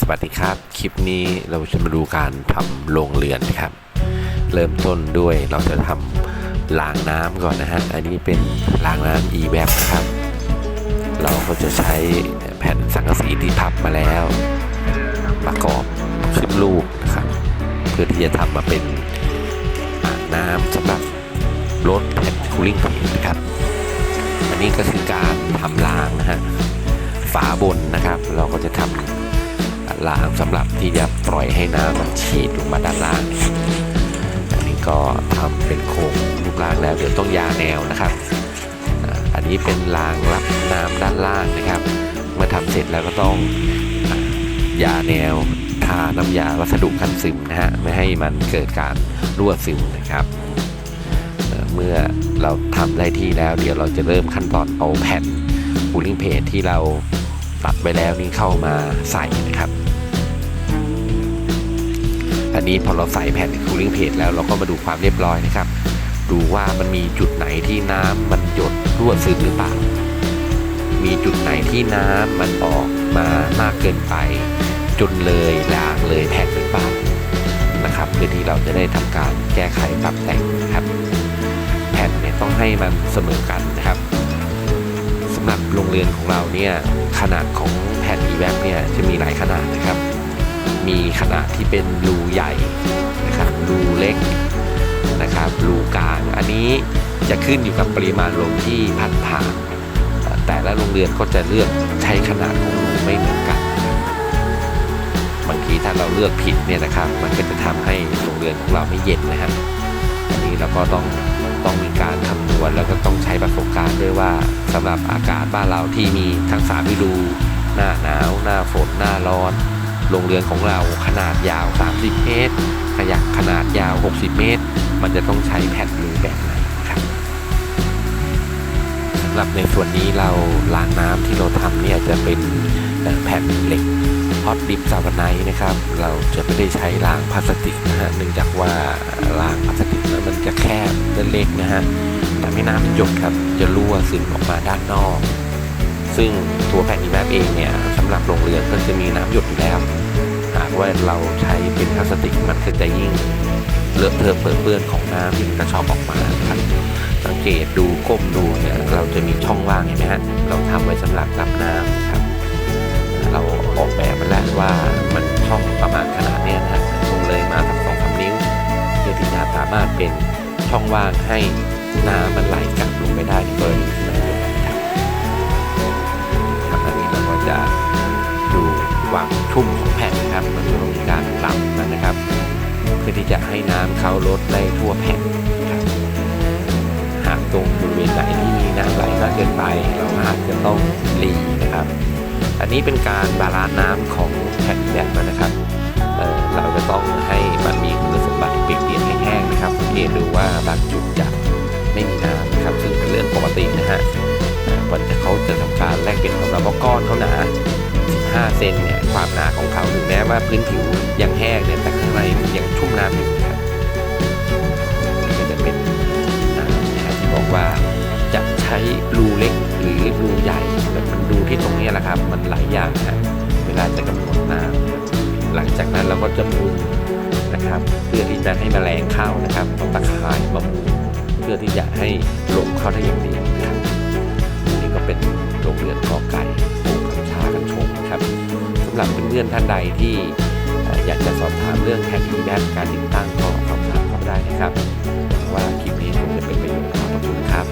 สวัสดีครับ คลิปนี้เราจะมาดูการทำโรงเรือนนะครับ เริ่มต้นด้วยเราจะทำรางน้ำก่อนนะฮะ อันนี้เป็นรางน้ำ e w a p นะครับ เราก็จะใช้แผ่นสังกะสีที่พับมาแล้ว ประกอบขึ้นรูปนะครับ เพื่อที่จะทำมาเป็นอ่างน้ำสำหรับรถแผ่นคูลิ่งเพจนะครับ อันนี้ก็คือการทำรางนะฮะฝาบนนะครับ เราก็จะทำ รางสำหรับที่จะปล่อยให้น้ำมันฉีดลงมาด้านล่าง อันนี้ก็ทำเป็นโครงรูปร่างแล้วเดี๋ยวต้องยาแนวนะครับ อันนี้เป็นรางรับน้ำด้านล่างนะครับ เมื่อทำเสร็จแล้วก็ต้องอยาแนวทาน้ำยาวัสดุกันซึมนะฮะไม่ให้มันเกิดการรั่วซึมนะครับเอ่อเมื่อเราทำได้ที่แล้วเดี๋ยวเราจะเริ่มขั้นตอนเอาแผ่นคูลิ่งเพจที่เรา ตัดไปแล้วนี่เข้ามาใส่นะครับ อันนี้พอเราใส่แผ่นคูลิ่งเพจแล้วเราก็มาดูความเรียบร้อยนะครับ ดูว่ามันมีจุดไหนที่น้ำมันหยดรั่วซึมหรือเปล่า มีจุดไหนที่น้ำมันออกมามากเกินไป จนเลยลางเลยแผ่นหรือเปล่านะครับเพื่อที่เราจะได้ทำการแก้ไขปรับแต่งนะครับ แผ่นเนี่ยต้องให้มันเสมอกันนะครับำหรับโรงเรือนของเราเนี่ยขนาดของแผ่น e w a p เนี่ยจะมีหลายขนาดนะครับ มีขนาดที่เป็นรูใหญ่นะครับรูเล็กนะครับรูกลางอันนี้จะขึ้นอยู่กับปริมาณลมที่พัดผ่านแต่ละโรงเรือนก็จะเลือกใช้ขนาดของรูไม่เหมือนกัน บางทีถ้าเราเลือกผิดเนี่ยนะครับ มันก็จะทำให้โรงเรือนของเราไม่เย็นนะครับอันนี้เราก็ต้องต้องมีการคำนวณแล้วก็ต้อง การด้วยว่าสำหรับอากาศบ้านเราที่มีทั้งสามฤดู หน้าหนาว หน้าฝน หน้าร้อนโรงเรือนของเราขนาดยาว 30 เมตร ขยักขนาดยาว 60 เมตร มันจะต้องใช้แผ่นรูแบบไหนครับสำหรับในส่วนนี้เราล้างน้ำที่เราทำเนี่ยจะเป็นแผ่นเหล็ก ฮอตดิฟซาวไนท์นะครับ เราจะไม่ได้ใช้รางพลาสติกนะฮะเนื่องจากว่ารางพลาสติกนั้นมันจะแคบและเล็กนะฮะทำให้น้ำมันหยดครับจะรั่วซึมออกมาด้านนอก ซึ่งตัวแผ่นอีแมปเองเนี่ยสำหรับโรงเรือนก็จะมีน้ำหยดอยู่แล้ว หากว่าเราใช้เป็นพลาสติกมันก็จะยิ่งเลอะเทอะเปื้อนเปื้อนของน้ำที่มันกระชอบออกมาครับสังเกตดูก้มดูเนี่ยเราจะมีช่องว่างเห็นไหมฮะเราทำไว้สำหรับรับน้ำครับเรา ว่ามันช่องประมาณขนาดนี้นะฮะคงเลยมาสักสองสามนิ้วเพื่อที่จะสามารถเป็นช่องว่างให้น้ำมันไหลกลับลงไปได้ในกรณีที่มันหยนะครับครับอันนี้เราก็จะดูความชุ่มของแผ่นนะครับมันจะมีการปรับนะครับ เพื่อที่จะให้น้ำเข้ารถได้ทั่วแผ่นนะครับหากตรงบริเวณไหนที่มีน้ำไหลมากเกินไป เราอาจจะต้องรีนะครับ อันนี้เป็นการบาลานซ์น้ำของแผ่นแบบนะครับเเราจะต้องให้มันมีคุณสมบัติเปียกเปียกแห้งนะครับสังเกตดูว่าบางจุดจะไม่มีน้ำนะครับ ซึ่งเป็นเรื่องปกตินะฮะเอ่อวันเขาจะทำการแลกเปลี่ยนของเราเพราะก้อนเขาหนา 15 เซนเนี่ยความหนาของเขาถึงแม้ว่าพื้นผิวยังแห้งเนี่ยแต่ข้างในยังชุ่มน้ำอยู่ หลังจากนั้นเราก็จะมุงนะครับ เพื่อที่จะให้แมลงเข้านะครับเอาตะข่ายมามุงเพื่อที่จะให้ลมเข้าได้อย่างดีนะครับนี่ก็เป็นโรงเรือนกอไก่ปลูกกัญชากันชงนะครับสำหรับเพื่อนๆท่านใดที่อยากจะสอบถามเรื่องแผ่นอีแบการติดตั้งก็สอบถามเข้าได้นะครับว่าคลิปนี้คงจะเป็นประโยชน์ขอบคุณครับ